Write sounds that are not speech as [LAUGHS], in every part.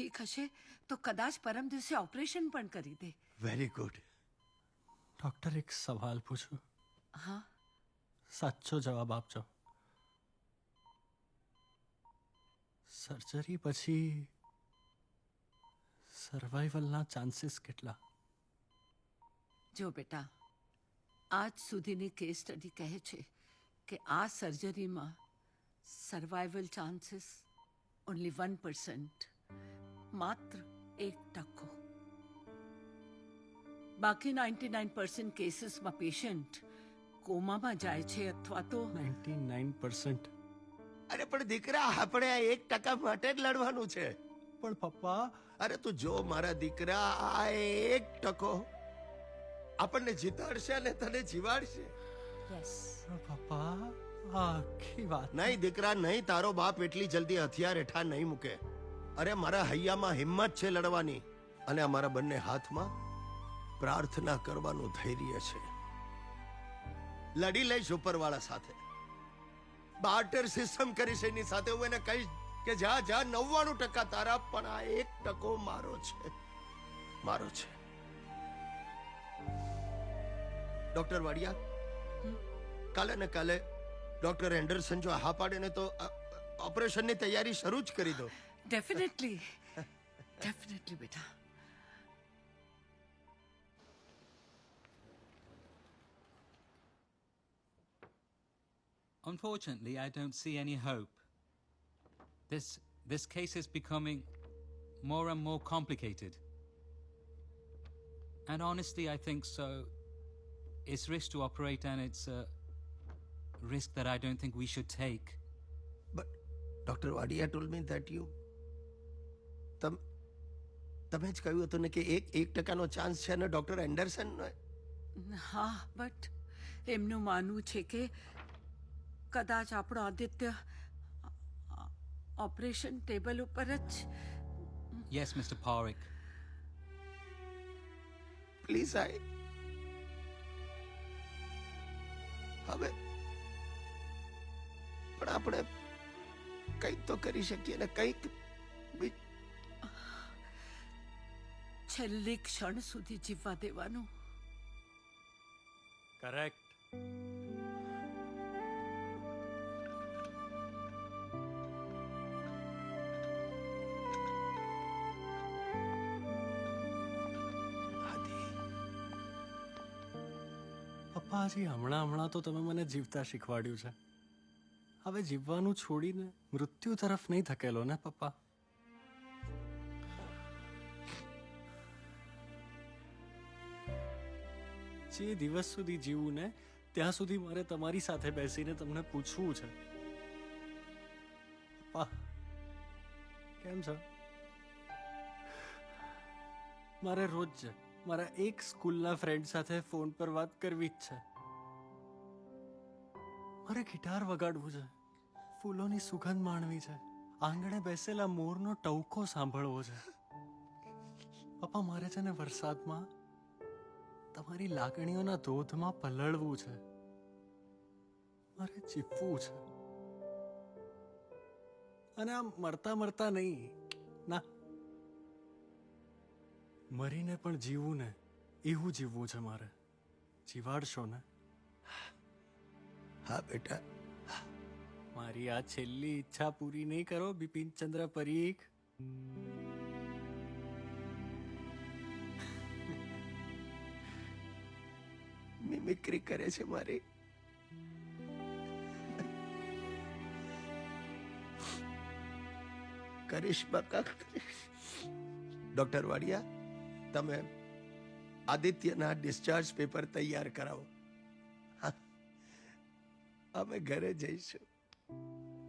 ઠીક હશે તો કદાચ પરમ દિવસે ઓપરેશન પણ કરી દે. વેરી ગુડ ડૉક્ટર એક સવાલ પૂછું. હા. સાચો જવાબ આપજો. સર્જરી પછી સર્વાઈવલના ચાન્સીસ કેટલા? જો બેટા આજ સુધીની કેસ સ્ટડી કહે છે કે આ સર્જરીમાં survival chances only one percent માત્ર એક ટકો. બાકી નાઇન્ટી નાઇન પર્સન્ટ કેસીસમાં પેશન્ટ કોમામાં જાય છે અથવા તો નાઇન્ટી નાઇન પર્સન્ટ. અરે પણ દીકરા આપણે આ એક ટકા માટે જ લડવાનું છે. પણ પપ્પા અરે તું જો મારા દીકરા આ એક ટકો. આપણને જીતાડશે અને તને જીવાડશે. યસ પપ્પા આખી વાત. નહીં દીકરા નહીં તારો બાપ એટલી જલ્દી હથિયાર હેઠા નહીં મૂકે. અરે, મારા હૈયામાં હિંમત છે લડવાની અને અમારા બંને હાથમાં પ્રાર્થના કરવાનું ધૈર્ય છે. લડી લઈશ ઉપરવાળા સાથે. બાર્ટર સિસ્ટમ કરીશ એની સાથે. હું એને કહીશ કે, જા જા, નવ્વાણું ટકા તારા, પણ આ એક ટકો મારો છે. મારો છે. ડોક્ટર વાડિયા, કાલે ને કાલે ડોક્ટર એન્ડરસન જો હા પાડે ને તો ઓપરેશનની તૈયારી શરૂ જ કરી દો. डेफिनेटली डेफिनेटली बेटा Unfortunately, I don't see any hope. This this case is becoming more and more complicated. And honestly, I think so. It's risk to operate and it's a risk that I don't think we should take. But Dr. Wadia told me that you તમ તમે જ કહ્યું હતું ને કે એક એક ટકાનો ચાન્સ છે ને ડોક્ટર એન્ડરસન હા બટ એમનું માનવું છે કે કદાચ આપણો આદિત્ય ઓપરેશન ટેબલ ઉપર જ yes mister Pareek please I હવે પણ આપણે કંઈક તો કરી શકીએ ને કંઈક છેલ્લી ક્ષણ સુધી જીવવા દેવાનું. કરેક્ટ પપ્પાજી પપ્પા હજી હમણાં હમણાં તો તમે મને જીવતા શીખવાડ્યું છે. હવે જીવવાનું છોડીને મૃત્યુ તરફ નહીં ધકેલો ને પપ્પા? જે દિવસ સુધી જીવું ને, ત્યાં સુધી મારે તમારી સાથે બેસીને તમને પૂછવું છે. કેમ છો? મારે રોજ છે મારા એક સ્કૂલના ફ્રેન્ડ સાથે ફોન પર વાત કરવી જ છે. મારે ગિટાર વગાડવું છે, ફૂલોની સુગંધ માણવી છે, આંગણે બેસેલા મોરનો ટવકો સાંભળવો છે. પપ્પા મારે છે ને વરસાદમાં તમારી લાગણીઓના ધોધમાં પલળવું છે. મારે જીવવું છે. અને આમ મરતા મરતા નહીં. ના. મરીને પણ જીવવું ને, એવું જીવવું છે મારે. જીવાડશો ને. હા, બેટા. મારી આ છેલ્લી ઈચ્છા પૂરી નહીં કરો બિપિન ચંદ્ર પરીખ. મિમિક્રી કરે છે મારી. કરીશ બકા ડોક્ટર વાડિયા તમે આદિત્યના ડિસ્ચાર્જ પેપર તૈયાર કરાવો. હા. અમે ઘરે જઈશું.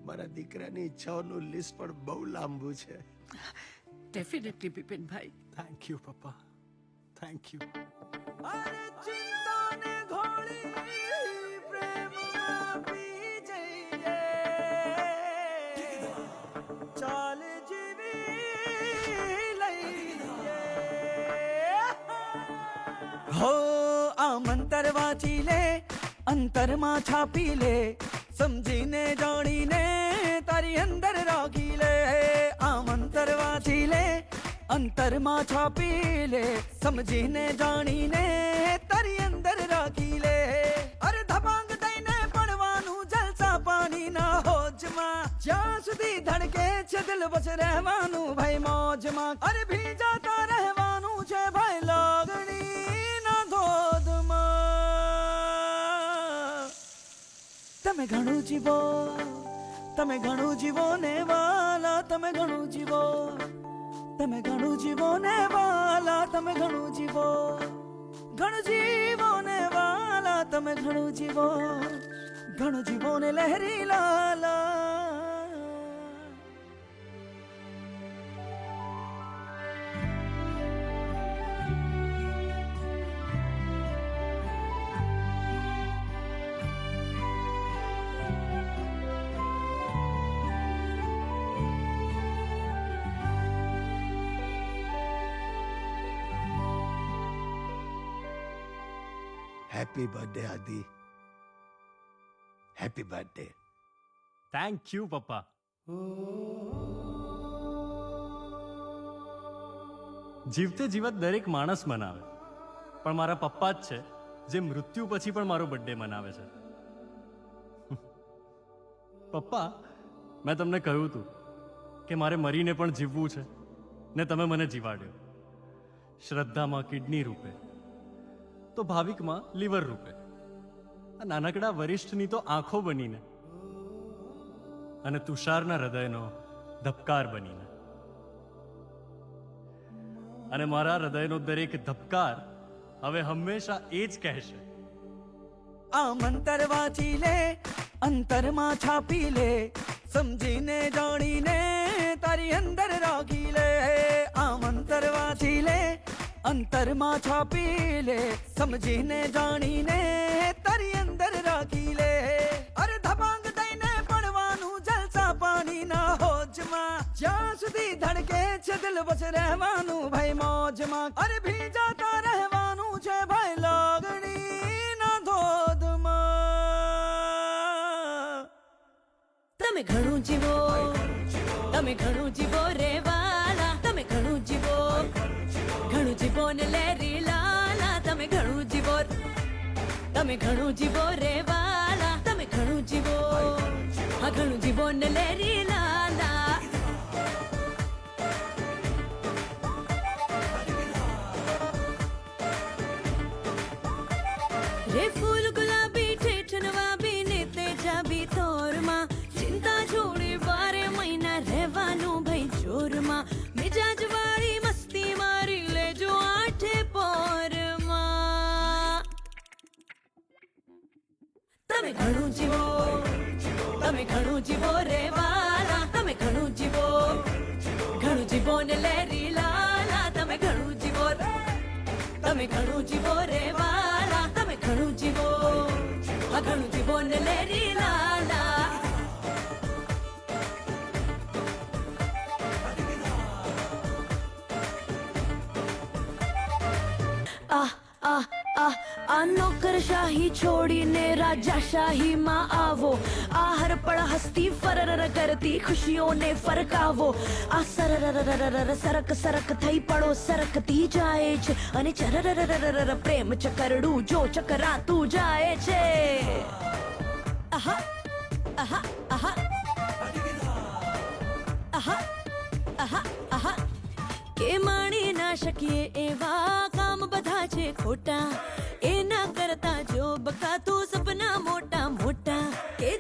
મારા દીકરાની ઈચ્છાઓનું લિસ્ટ પણ બહુ લાંબુ છે. ડેફિનેટલી બિપિનભાઈ થેન્ક યુ પપ્પા થેન્ક યુ અરે આ મંતર વાંચી લે અંતરમાં છાપી લે સમજીને જાણીને તારી અંદર રાખી લે આ મંતર વાંચી લે અંતરમાં છાપી લે સમજીને જાણીને તારી અંદર રાખી લે અરે ધબાંગ દઈને પડવાનું જલસા પાણીના હોજમાં જ્યાં સુધી ધડકે છે દિલ બસ રહેવાનું ભાઈ મોજમાં અરે ભીજાતા રહેવાનું છે ભાઈ લાગણીના તમે ઘણું જીવો, તમે ઘણું જીવો ને વાલા, તમે ઘણું જીવો, તમે ઘણું જીવો ને વાલા, તમે ઘણું જીવો. ઘણું જીવો ને વાલા, તમે ઘણું જીવો. ઘણું જીવો ને લહેરી લાલા. Happy birthday Aadi happy birthday thank you પપ્પા જીવતે જીવત દરેક માણસ મનાવે. પણ મારા પપ્પા જ છે, જે મૃત્યુ પછી પણ મારો બર્થડે મનાવે છે. [LAUGHS] પપ્પા, મેં તમને કહ્યું હતું કે મારે મરીને પણ જીવવું છે. ને તમે મને જીવાડ્યો. શ્રદ્ધામાં કિડની રૂપે. તો ભાવિકમાં લીવર રૂપે. નાનકડા વરિષ્ઠની તો આંખો બનીને. અને તુષારના હૃદયનો ધબકાર બનીને. અને મારા હૃદયનો દરેક ધબકાર હવે હંમેશા એ જ કહેશે. આ મંતર વાંચી લે, અંતરમાં છાપી લે, સમજીને જાણીને તારી અંદર રાખી લે. અંતરમાં છાપી લે સમજીને જાણીને તારી અંદર રાખી લે. અરે ધબાંગ દઈને પડવાનું જલસા પાણીના હોજમાં. જ્યાં સુધી ધડકે છે દિલ બસ રહેવાનું ભાઈ મોજમાં. અરે ભીજાતા રહેવાનું છે ભાઈ લાગણીના ધોધમાં. તમે ઘણું જીવો. તમે ઘણું જીવો રે જીવો ને લેરી લાલા તમે ઘણું જીવો, તમે ઘણું જીવો રે વાલા તમે ઘણું જીવો, હા, ઘણું જીવો ને લેરી લાલા ઘણું જીવો ને લેરી લાલા તમે ઘણું જીવો તમે ઘણું જીવો રે વાલા તમે ઘણું જીવો આ ઘણું જીવો ને લેરી લાલા આ આ નોકરશાહી છોડીને રાજાશાહીમાં આવો. આ હરપળ હસ્તી ફરર કરતી ખુશીઓને ફરકાવો. આ સરર સરક સરક થઈ પડો, સરકતી જાય છે. અને ચરર પ્રેમ ચકરડું જો ચકરાતું જાય છે. આહા આહા આહા આહા આહા આહા કે માણી ના શકીએ એવા કામ બધા છે ખોટા. કરતા જો બકાતું સપના મોટા મોટા કે